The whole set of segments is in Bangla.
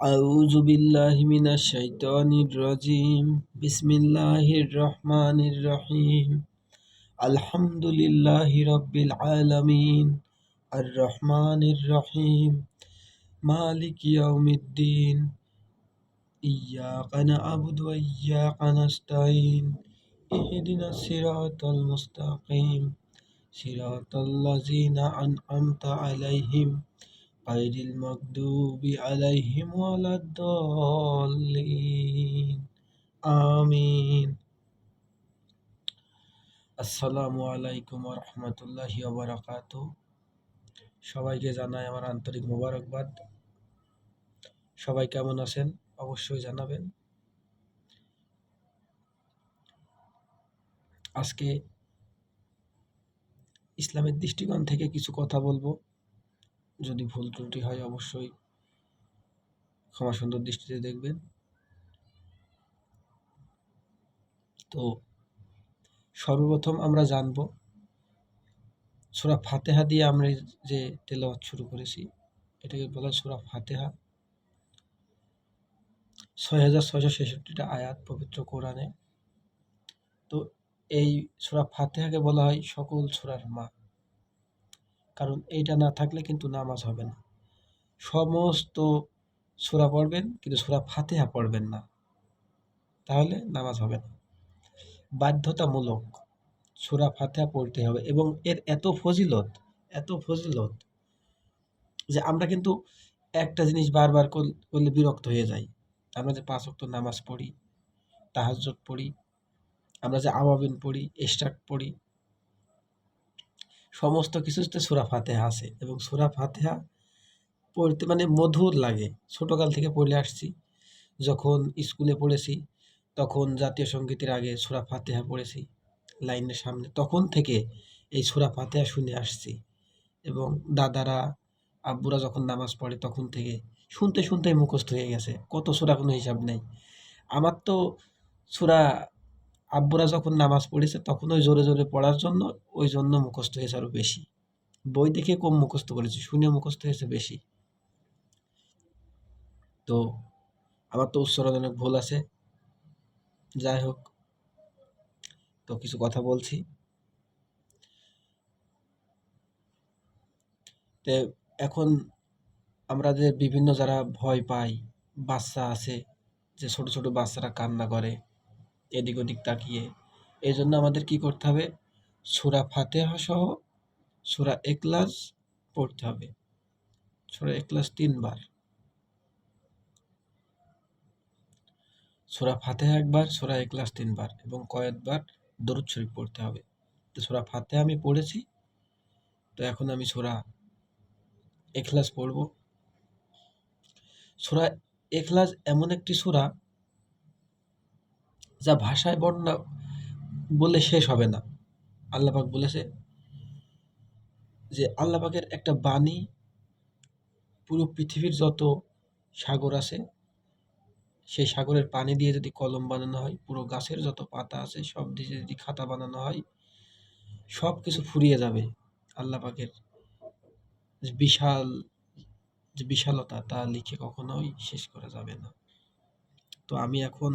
أعوذ بالله من الشيطان الرجيم بسم الله الرحمن الرحيم الحمد لله رب العالمين الرحمن الرحيم مالك يوم الدين إياك نعبد وإياك نستعين اهدنا الصراط المستقيم صراط الذين أنعمت عليهم غير المغضوب عليهم ولا الضالين آمين আসসালামু আলাইকুম রহমতুল্লাহি ওবরাকাত সবাইকে জানাই আমার আন্তরিক মোবারকবাদ সবাই কেমন আছেন অবশ্যই জানাবেন আজকে ইসলামের দৃষ্টিকোণ থেকে কিছু কথা বলবো যদি ভুল ত্রুটি হয়, অবশ্যই ক্ষমা সুন্দর দৃষ্টিতে দেখবেন। তো সর্বপ্রথম আমরা জানব, সুরা ফাতেহা দিয়ে আমরা যে তেলাওয়াত শুরু করেছি, এটাকে বলা হয় সুরা ফাতেহা। ছয় হাজার ছয়শো ছেষট্টিটা আয়াত পবিত্র কোরআনে। তো এই সুরা ফাতেহাকে বলা হয় সকল সুরার মা। কারণ এইটা না থাকলে কিন্তু নামাজ হবে না। সমস্ত সুরা পড়বেন, কিন্তু সুরা ফাতেহা পড়বেন না। তাহলে নামাজ হবে না। বাধ্যতামূলক সুরা ফাতেহা পড়তে হবে এবং এর এত ফজিলত এত ফজিলত যে আমরা কিন্তু একটা জিনিস বারবার করলে বিরক্ত হয়ে যাই। আমরা যে পাঁচ অক্ট নামাজ পড়ি তাহাজত পড়ি, আমরা যে আবাবিন পড়ি এস্টাক পড়ি সমস্ত কিছুতে সুরা ফাতেহা আছে এবং সুরা ফাতেহা পড়তে মানে মধুর লাগে। ছোটকাল থেকে পড়ে আসছি। যখন স্কুলে পড়েছি, তখন জাতীয় সঙ্গীতের আগে সুরা ফাতেহা পড়েছি লাইনের সামনে। তখন থেকে এই সুরা ফাতেহা শুনে আসছি এবং দাদারা, আব্বুরা যখন নামাজ পড়ে তখন থেকে শুনতে শুনতে মুখস্থ হয়ে গেছে। কত সুরা কোনো হিসাব নেই। আমার তো সুরা আব্বুরা যখন নামাজ পড়েছে তখন ওই জোরে জোরে পড়ার জন্য ওই জন্য মুখস্থ হয়েছে আরও বেশি। বই দেখে কম মুখস্থ করেছে, শুনে মুখস্থ হয়েছে বেশি। তো আমার তো উচ্চারণ অনেক ভুল আছে। যাই হোক, তো কিছু কথা বলছি। তো এখন আমরা যে বিভিন্ন যারা ভয় পাই বাচ্চা আছে, যে ছোট ছোট বাচ্চারা কান্না করে এদিক ওদিক তাকিয়ে। এই জন্য আমাদের কি করতে হবে? সুরা ফাতেহা সহ সুরা একলাস পড়তে হবে। সুরা একলাস তিনবার। সুরা ফাতেহা একবার, সুরা একলাস তিনবার এবং কয়েকবার দরুদ শরীফ পড়তে হবে। তো সুরা ফাতেহা আমি পড়েছি। তো এখন আমি সুরা এখলাস পড়ব। সুরা এখলাস এমন একটি সুরা যা ভাষায় বর্ণনা বলে শেষ হবে না। আল্লাপাক বলেছে যে আল্লাপাকের একটা বাণী পুরো পৃথিবীর যত সাগর আছে, সেই সাগরের পানি দিয়ে যদি কলম বানানো হয়, পুরো গাছের যত পাতা আছে, সব দিয়ে যদি খাতা বানানো হয়, সব কিছু ফুরিয়ে যাবে আল্লাপাকের বিশাল, যে বিশালতা তা লিখে কখনোই শেষ করা যাবে না। তো আমি এখন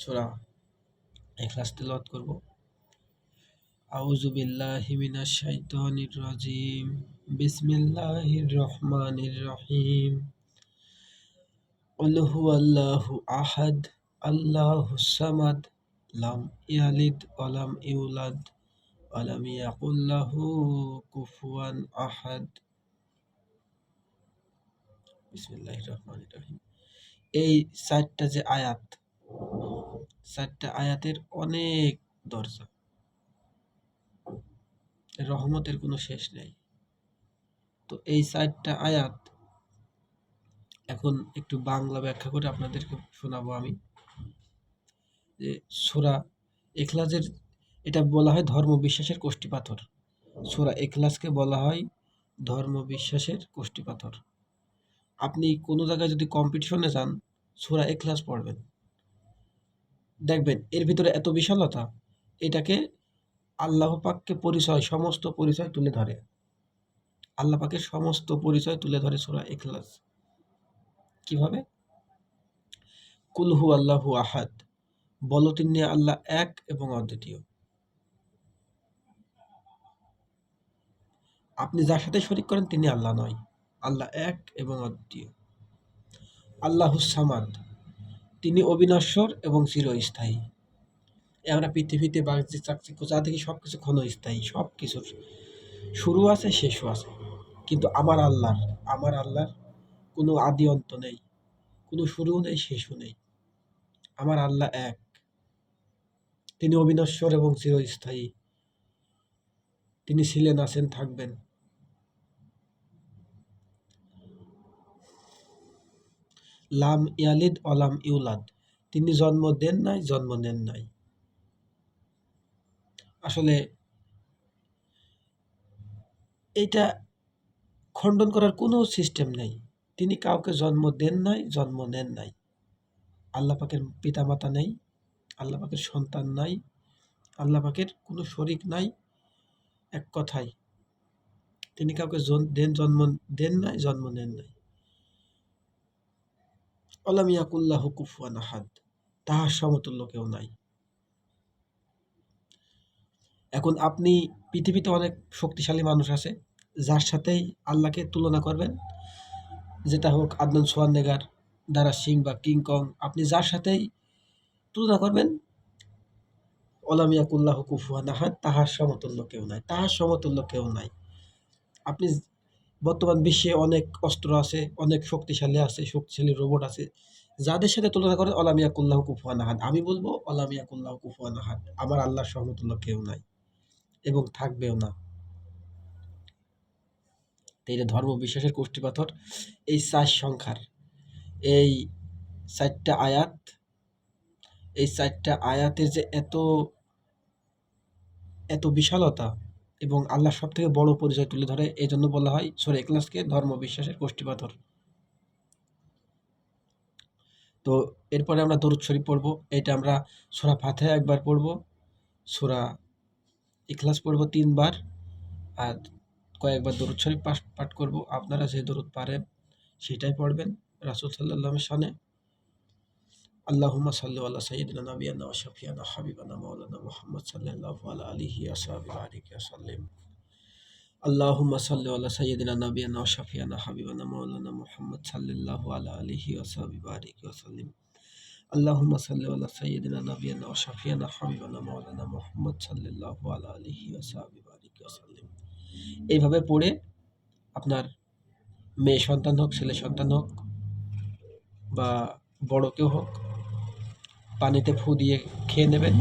ছোড়া এখলাস তেলাওয়াত করব আউযু বিল্লাহি মিনাশ শাইতানির রাজিম বিসমিল্লাহির রহমানির রহিম قل هو الله أحد الله الصمد لم يلد ولم يولد ولم يقل له كفوا أحد বিসমিল্লাহির রহমানির রহিম এই চারটা যে আয়াত চারটা আয়াতের অনেক দরজা। রহমতের কোনো শেষ নেই। তো এই চারটা আয়াত এখন একটু বাংলা ব্যাখ্যা করে আপনাদেরকে শোনাবো আমি। যে সোরা এখলাসের এটা বলা হয় ধর্ম বিশ্বাসের কোষ্ঠী পাথর। সোরা এখলাসকে বলা হয় ধর্ম বিশ্বাসের কোষ্ঠী পাথর। আপনি কোনো জায়গায় যদি কম্পিটিশনে যান, সোরা এখলাস পড়বেন। দেখবেন, এর ভিতরে এত বিশালতা, এটাকে আল্লাহ পাককে পরিচয়, সমস্ত পরিচয় তুলে ধরে। আল্লাহ পাকের সমস্ত পরিচয় তুলে ধরে সোরা এখলাস কীভাবে? কুলহু আল্লাহু আহাদ, বলো তিনি আল্লাহ এক এবং অদ্বিতীয়। আপনি যার সাথে শরিক করেন, তিনি আল্লাহ নয়, আল্লাহ এক এবং অদ্বিতীয়। আল্লাহুসামাদ তিনি অবিনশ্বর এবং চিরস্থায়ী। আমরা পৃথিবীতে বাণিজ্যিক চাকচিক্য, যা দেখি সব কিছু ক্ষণস্থায়ী সব কিছুর শুরু আছে, শেষও আছে। কিন্তু আমার আল্লাহর আমার আল্লাহর কোনো আদি অন্ত নেই, কোনো শুরুও নেই, শেষও নেই। আমার আল্লাহ এক। তিনি অবিনশ্বর এবং চিরস্থায়ী। তিনি ছিলেন, আছেন, থাকবেন। লাম ইয়ালিদ অলাম ইউলাদ। তিনি জন্ম দেন নাই, জন্ম নেন নাই। আসলে এইটা খণ্ডন করার কোনো সিস্টেম নেই। তিনি কাউকে জন্ম দেন নাই, জন্ম নেন নাই। আল্লাহ পাকের পিতামাতা নেই, আল্লাহ পাকের সন্তান নাই, আল্লাহ পাকের কোনো শরিক নাই, এক কথাই তিনি কাউকে দেন, জন্ম, দেন নাই, জন্ম নেন নাই। অলামিয়াকুল্লাহ কুফুয়ান তাহার সমতুল্য কেউ নাই। এখন আপনি পৃথিবীতে অনেক শক্তিশালী মানুষ আছে, যার সাথেই আল্লাহকে তুলনা করবেন। যেটা হোক আদনান সোয়ান্নেগার দারা সিং বা কিংকং আপনি যার সাথেই তুলনা করবেন অলামিয়াকুল্লাহ কুফুয়া নাহাদ তাহার সমতুল্য কেউ নাই, তাহার সমতুল্য কেউ নাই। আপনি বর্তমান বিশ্বে অনেক অস্ত্র আছে, অনেক শক্তিশালী আছে, শক্তিশালী রোবট আছে। যাদের সাথে তুলনা করেন অলামিয়া কুল্লাহ কুফুয়া নাহাদ আমি বলব অলামিয়া কুল্লাহ কুফুয়া নাহাদ আমার আল্লাহর সমতুল্য কেউ নাই এবং থাকবেও না। এই ধর্ম বিশ্বাসের কোষ্ঠী পাথর এই চার সংখ্যার, এই চারটা আয়াত, এই চারটা আয়াতের যে এত এত বিশালতা এবং আল্লাহ সব থেকে বড় পরিচয় তুলে ধরে এই জন্য বলা হয় সরে এক্লাসকে ধর্ম বিশ্বাসের কোষ্ঠী পাথর তো এরপরে আমরা দরুদ শরীফ পড়ব, এটা আমরা সোরা ফাতে একবার পড়ব, সোরা ইখলাস পড়ব তিনবার, আর কয়েকবার দরুদ শরীফ পাঠ করব। আপনারা যে দরুদ পারেন সেটাই পড়বেন রাসুল সাল্লামের সানে আল্লাহুম্মা সাল্লু আল্লাহ সাইয়্যিদিনা নাবিয়ানা ওয়া শাফিয়ানা হাবিবানা মাওলানা মুহাম্মদ সাল্লাল্লাহু আলা আলিহি ওয়া সাহবিহি বারিক ওয়া সাল্লিম আল্লাহুম্মা সাল্লু আলা সাইয়্যিদিনা নাবিয়ানা ওয়া শাফিয়ানা হাবিবানা মাওলানা মুহাম্মদ সাল্লাল্লাহু আলা আলিহি ওয়া সাহবিহি বারিক ওয়া সাল্লিম আল্লাহুম্মা সাল্লু আলা সাইয়্যিদিনা নাবিয়ানা ওয়া শাফিয়ানা হাবিবানা মাওলানা মুহাম্মদ সাল্লাল্লাহু আলা আলিহি ওয়া সাহবিহি বারিক ওয়া এইভাবে পড়ে আপনার মেয়ে সন্তান হোক, ছেলে সন্তান হোক বা বড় কেউ হোক পানিতে ফু দিয়ে খেয়ে নেবেন,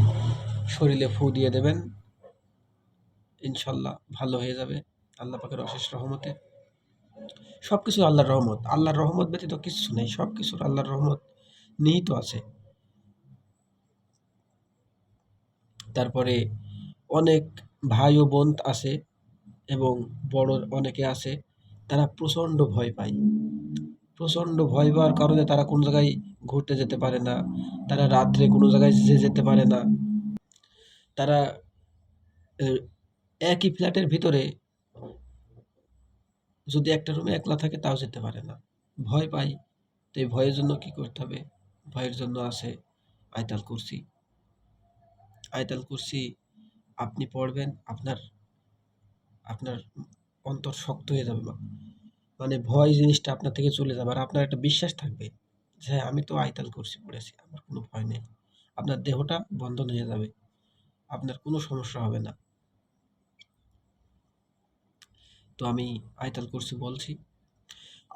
শরীরে ফু দিয়ে দেবেন, ইনশাল্লাহ ভালো হয়ে যাবে আল্লাহ পাকের অশেষ রহমতে। সব কিছু আল্লাহর রহমত। আল্লাহর রহমত ব্যতীত কিছু নেই সব কিছুর আল্লাহর রহমত নিহিত আছে। তারপরে অনেক ভাই ও বোন আছে এবং বড় অনেকে আছে, তারা প্রচণ্ড ভয় পায়। প্রচণ্ড ভয় পাওয়ার কারণে তারা কোনো জায়গায় ঘুরতে যেতে পারে না। তারা রাত্রে কোনো জায়গায় যেতে পারে না। তারা একই ফ্ল্যাটের ভিতরে যদি একটা রুমে একলা থাকে তাও যেতে পারে না। ভয় পাই, তো এই ভয়ের জন্য কি করতে হবে? ভয়ের জন্য আছে আয়তাল কুরসি। আয়তাল কুরসি আপনি পড়বেন, আপনার আপনার অন্তর শক্ত হয়ে যাবে মানে ভয় জিনিসটা আপনার থেকে চলে যাবে আর আপনার একটা বিশ্বাস থাকবে যে হ্যাঁ আমি তো আইতাল করছি পড়েছি আমার কোনো ভয় নেই। আপনার দেহটা বন্ধন হয়ে যাবে, আপনার কোনো সমস্যা হবে না। তো আমি আয়তাল করছি বলছি,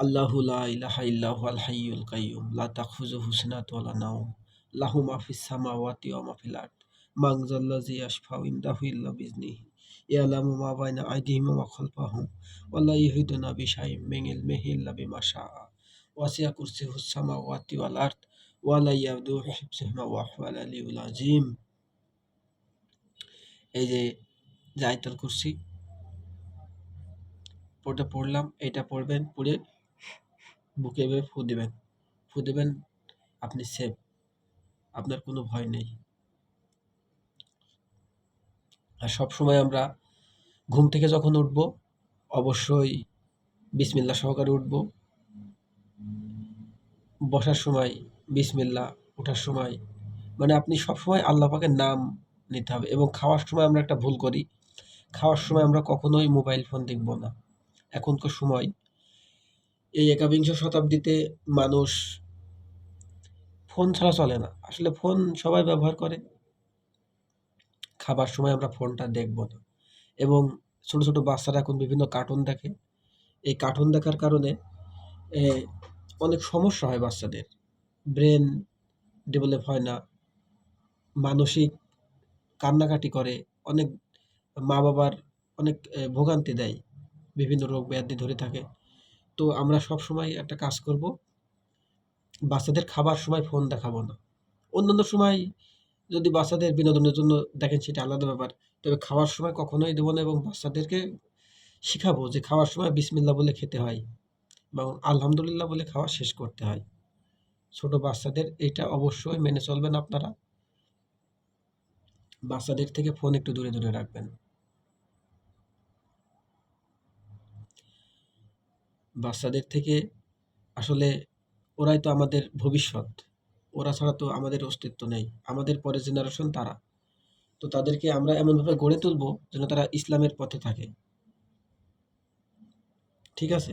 আল্লাহু ইলাহা ইল্লাহু আল হাইয়ুল কাইয়ুম, লা তাখুযুহু সিনাতুন ওয়ালা নাওম, লাহু মা ফিস সামাওয়াতি ওয়া মা ফিল আরদ মান যাল্লাযী ইয়াশফাউ ইনদাহু ইল্লা বিইذনিহি ইয়ালামু মা বাইনা আইদিহিম ওয়া খালফাহুম ওয়া লা ইউহিতুনা বিশাইইম মিন ইলমিহি ইল্লা বিমা শাআ ওয়াসিয়া কুরসিয়ুহুস সামাওয়াতি ওয়াল আরদ ওয়া লা ইয়াউদুহু হিফযুহুমা ওয়া হুয়াল আলিয়্যুল আযীম এই যে আয়াতুল কুরসি ওটা পড়লাম, এটা পড়বেন, পড়ে বুকে এভাবে ফু দেবেন। ফু দেবেন, আপনি সেফ আপনার কোনো ভয় নেই। আর সব সময় আমরা ঘুম থেকে যখন উঠব, অবশ্যই বিসমিল্লা সহকারে উঠব। বসার সময় বিসমিল্লা, ওঠার সময় মানে আপনি সবসময় আল্লাহ পাকের নাম নিতে হবে এবং খাওয়ার সময় আমরা একটা ভুল করি। খাওয়ার সময় আমরা কখনোই মোবাইল ফোন দেখব না। এখনকার সময় এই একাবিংশ শতাব্দীতে মানুষ ফোন ছাড়া চলে না। আসলে ফোন সবাই ব্যবহার করে। খাবার সময় আমরা ফোনটা দেখব না। এবং ছোট ছোট বাচ্চারা এখন বিভিন্ন কার্টুন দেখে। এই কার্টুন দেখার কারণে অনেক সমস্যা হয় বাচ্চাদের। ব্রেন ডেভেলপ হয় না, মানসিক কান্নাকাটি করে, অনেক মা বাবার অনেক ভোগান্তি দেয়, বিভিন্ন রোগ ব্যাধি ধরে থাকে। তো আমরা সব সময় একটা কাজ করব, বাচ্চাদের খাবার সময় ফোন দেখাবো না। অন্যান্য সময় যদি বাচ্চাদের বিনোদনের জন্য দেখেন সেটা আলাদা ব্যাপার। তবে খাওয়ার সময় কখনোই দেবো না এবং বাচ্চাদেরকে শেখাবো যে খাওয়ার সময় বিসমিল্লা বলে খেতে হয় এবং আলহামদুলিল্লাহ বলে খাওয়া শেষ করতে হয়। ছোট বাচ্চাদের এটা অবশ্যই মেনে চলবেন আপনারা। বাচ্চাদের থেকে ফোন একটু দূরে দূরে রাখবেন। বাচ্চাদের থেকে আসলে ওরাই তো আমাদের ভবিষ্যৎ। ওরা ছাড়া তো আমাদের অস্তিত্ব নেই। আমাদের পরের জেনারেশন তারা। তো তাদেরকে আমরা এমনভাবে গড়ে তুলবো যেন তারা ইসলামের পথে থাকে। ঠিক আছে?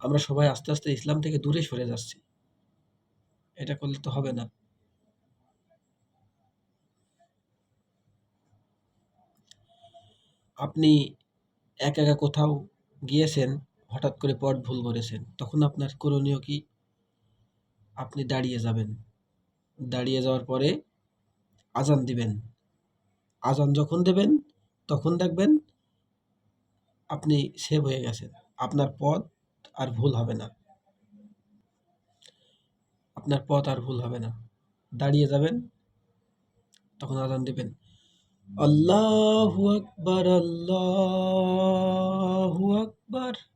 আমরা সবাই আস্তে আস্তে ইসলাম থেকে দূরে সরে যাচ্ছি। এটা করলে তো হবে না। আপনি একা একা কোথাও গিয়েছেন, হঠাৎ করে পথ ভুল করেছেন, তখন আপনার করণীয় কি? আপনি দাঁড়িয়ে যাবেন। দাঁড়িয়ে যাওয়ার পরে আজান দিবেন। আজান যখন দেবেন, তখন দেখবেন আপনি সেভ হয়ে গেছেন। আপনার পথ আর ভুল হবে না। আপনার পথ আর ভুল হবে না। দাঁড়িয়ে যাবেন, তখন আজান দেবেন। আল্লাহু আকবার আল্লাহু আকবার।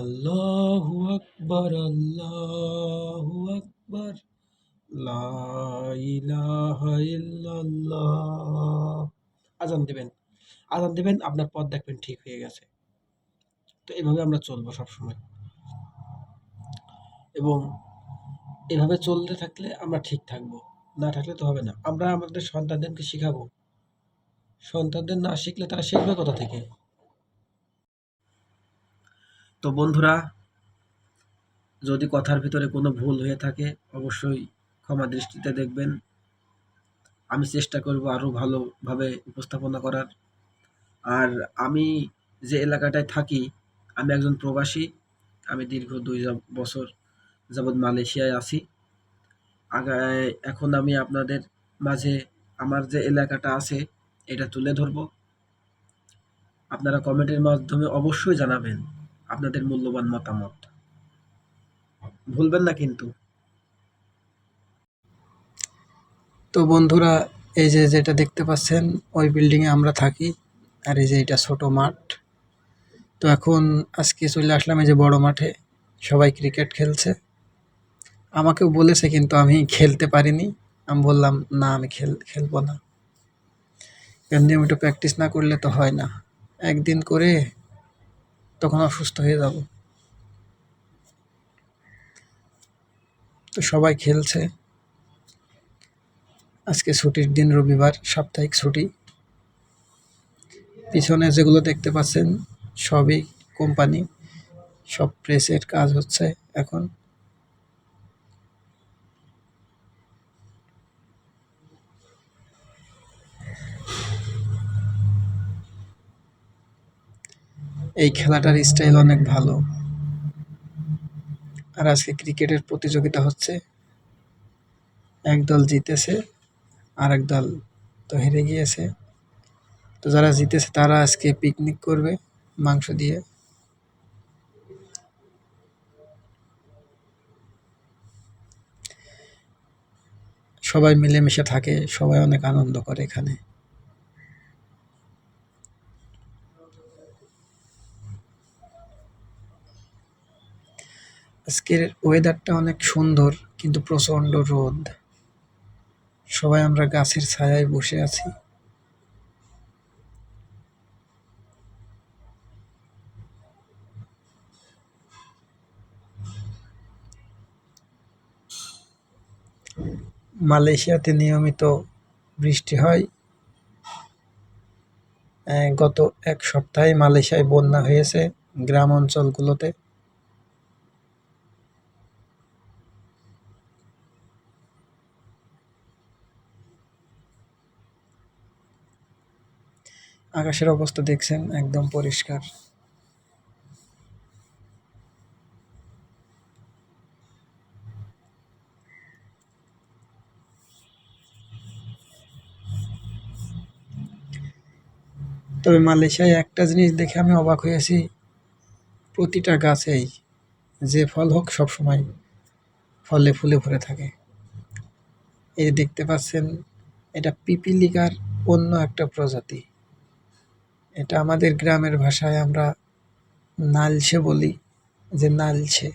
আল্লাহু আকবার আল্লাহু আকবার আজান দিবেন আজান দিবেন, আপনার পথ দেখবেন ঠিক হয়ে গেছে। তো এভাবে আমরা চলবো সব সময় এবং এভাবে চলতে থাকলে আমরা ঠিক থাকব, না থাকলে তো হবে না। আমরা আমাদের সন্তানদেরকে শিখাবো। সন্তানদের না শিখলে তারা শিখবে কোথা থেকে? তো বন্ধুরা, যদি কথার ভিতরে কোনো ভুল হয়ে থাকে, অবশ্যই ক্ষমা দৃষ্টিতে দেখবেন। আমি চেষ্টা করব আরও ভালোভাবে উপস্থাপনা করার। আর আমি যে এলাকাটায় থাকি, আমি একজন প্রবাসী, আমি দীর্ঘ দুই বছর যাবৎ মালয়েশিয়ায় আছি। এখন আমি আপনাদের মাঝে আমার যে এলাকাটা আছে, এটা তুলে ধরবো। আপনারা কমেন্টের মাধ্যমে অবশ্যই জানাবেন। আপনাদের মূল্যবান মতামত। ভুলবেন না কিন্তু। তো বন্ধুরা, এই যে যেটা দেখতে পাচ্ছেন, ওই বিল্ডিংয়ে আমরা থাকি, আর এই যে এটা ছোট মাঠ। তো এখন আজকে চলে আসলাম এই যে বড় মাঠে, সবাই ক্রিকেট খেলছে। আমাকেও বলেছে কিন্তু আমি খেলতে পারিনি। আমি বললাম, না, আমি খেল, খেলব না। নিয়মিত প্র্যাকটিস না করলে তো হয় না। একদিন করে তখন অসুস্থ হয়ে যাব। তো সবাই খেলছে। আজকে ছুটির দিন, রবিবার, সাপ্তাহিক ছুটি। পিছনে যেগুলো দেখতে পাচ্ছেন, সবই কোম্পানি, সব প্রেসের কাজ হচ্ছে এখন। এই খেলাটার স্টাইল অনেক ভালো। আর আজকে ক্রিকেটের প্রতিযোগিতা হচ্ছে। এক দল জিতেছে আর এক দল তো হেরে গিয়েছে। তো যারা জিতেছে তারা আজকে পিকনিক করবে মাংস দিয়ে। সবাই মিলেমিশে থাকে, সবাই অনেক আনন্দ করে এখানে। আজকের ওয়েদারটা অনেক সুন্দর, কিন্তু প্রচণ্ড রোদ। সবাই আমরা গাছের ছায়ায় বসে আছি। মালয়েশিয়াতে নিয়মিত বৃষ্টি হয়। গত এক সপ্তাহে মালয়েশিয়ায় বন্যা হয়েছে গ্রাম অঞ্চলগুলোতে। আকাশের অবস্থা দেখছেন, একদম পরিষ্কার। তবে মালয়েশিয়ায় একটা জিনিস দেখে আমি অবাক হয়েছি প্রতিটা গাছেই যে ফল হোক সবসময় ফলে ফুলে ভরে থাকে। এই দেখতে পাচ্ছেন, এটা পিপিলিকার অন্য একটা প্রজাতি। এটা আমাদের গ্রামের ভাষায় আমরা নালছে বলি, যে নালছে।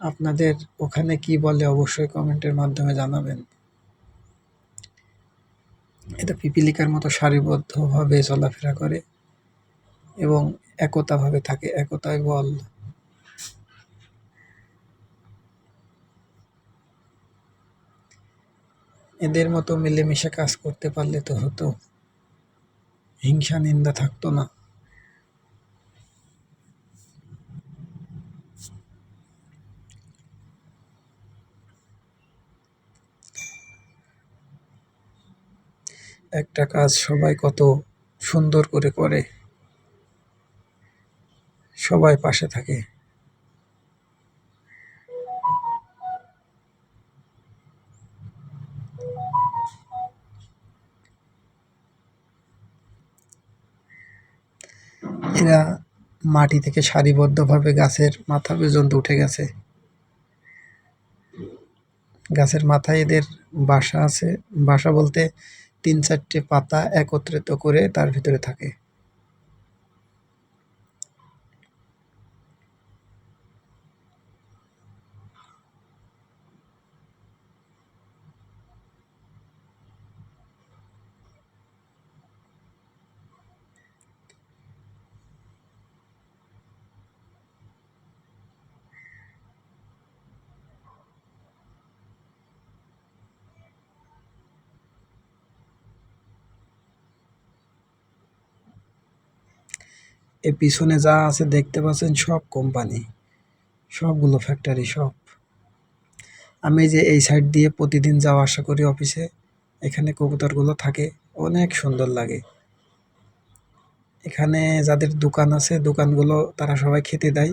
আপনাদের ওখানে কি বলে অবশ্যই কমেন্টের মাধ্যমে জানাবেন। এটা পিপিলিকার মতো সারিবদ্ধভাবে চলাফেরা করে এবং একতাভাবে থাকে, একতায় বল। এদের মতো মিলেমিশে কাজ করতে পারলে তো হতো। হিংসা, নিন্দা থাকতো না। একটা কাজ সবাই কত সুন্দর করে করে, সবাই পাশে থাকে। এরা মাটি থেকে সারিবদ্ধভাবে গাছের মাথা পর্যন্ত উঠে গেছে। গাছের মাথায় এদের বাসা আছে। বাসা বলতে তিন চারটে পাতা একত্রিত করে তার ভিতরে থাকে। এর পিছনে যা আছে দেখতে পাচ্ছেন সব কোম্পানি, সবগুলো ফ্যাক্টরি সব। আমি যে এই সাইড দিয়ে প্রতিদিন যাওয়া আসা করি অফিসে এখানে কবুতরগুলো থাকে, অনেক সুন্দর লাগে। এখানে যাদের দোকান আছে, দোকানগুলো তারা সবাই খেতে দেয়।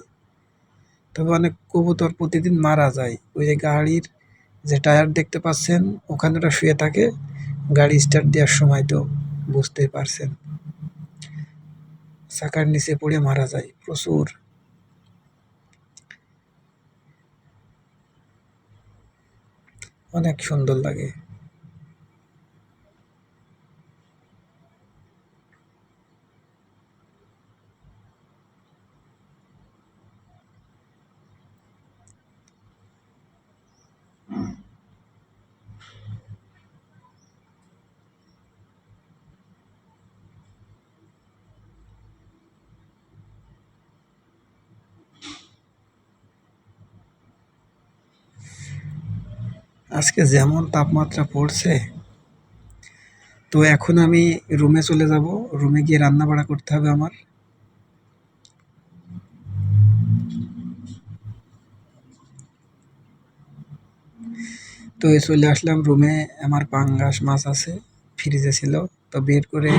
তবে অনেক কবুতর প্রতিদিন মারা যায়। ওই যে গাড়ির যে টায়ার দেখতে পাচ্ছেন ওখানে ওরা শুয়ে থাকে, গাড়ি স্টার্ট দেওয়ার সময় তো বুঝতেই পারছেন। চাকার নিচে পড়ে মারা যায় প্রচুর। অনেক সুন্দর লাগে। আজকে যেমন তাপমাত্রা পড়ছে, তো এখন আমি রুমে চলে যাব। রুমে গিয়ে রান্না বাড়া করতে হবে আমার। তো চলে আসলাম রুমে, আমার পাঙ্গাস মাছ আছে, ফ্রিজে ছিল, তো বের করে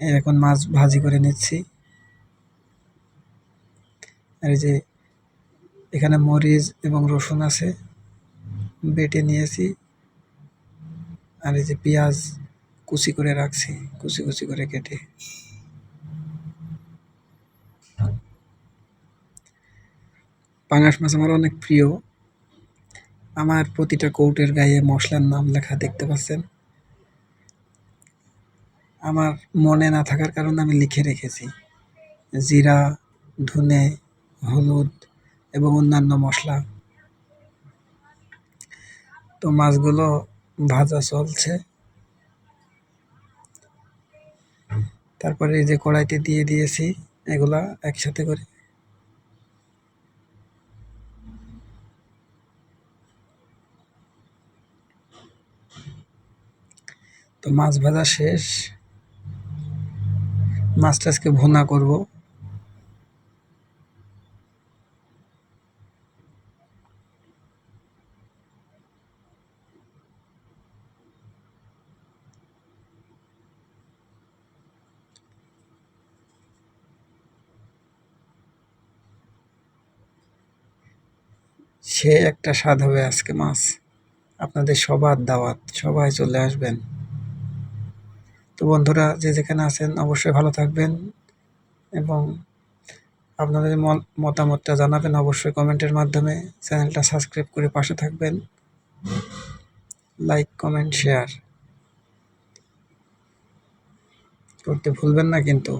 এখন মাছ ভাজি করে নিচ্ছি। আর এই যে এখানে মরিচ এবং রসুন আছে বেটে নিয়েছি। আর এই যে পেঁয়াজ কুচি করে রাখছি, কুচি কুচি করে কেটে। পাঙাশ মাছ আমার অনেক প্রিয়। আমার প্রতিটা কৌটের গায়ে মশলার নাম লেখা দেখতে পাচ্ছেন। আমার মনে না থাকার কারণে আমি লিখে রেখেছি। জিরা, ধনে, হলুদ এবং অন্যান্য মশলা। তো মাছগুলো ভাজা চলছে। তারপরে এই যে কড়াইতে দিয়ে দিয়েছি এগুলা একসাথে করে। তো মাছ ভাজা শেষ। মাছটা আজকে ভুনা করব। সে একটা স্বাদ হবে আজকে মাছ। আপনাদের সবার দাওয়াত, সবাই চলে আসবেন। তো বন্ধুরা, যে যেখানে আছেন, অবশ্যই ভালো থাকবেন এবং আপনাদের মতামতটা জানাবেন অবশ্যই কমেন্টের মাধ্যমে। চ্যানেলটা সাবস্ক্রাইব করে পাশে থাকবেন। লাইক, কমেন্ট, শেয়ার করতে ভুলবেন না কিন্তু।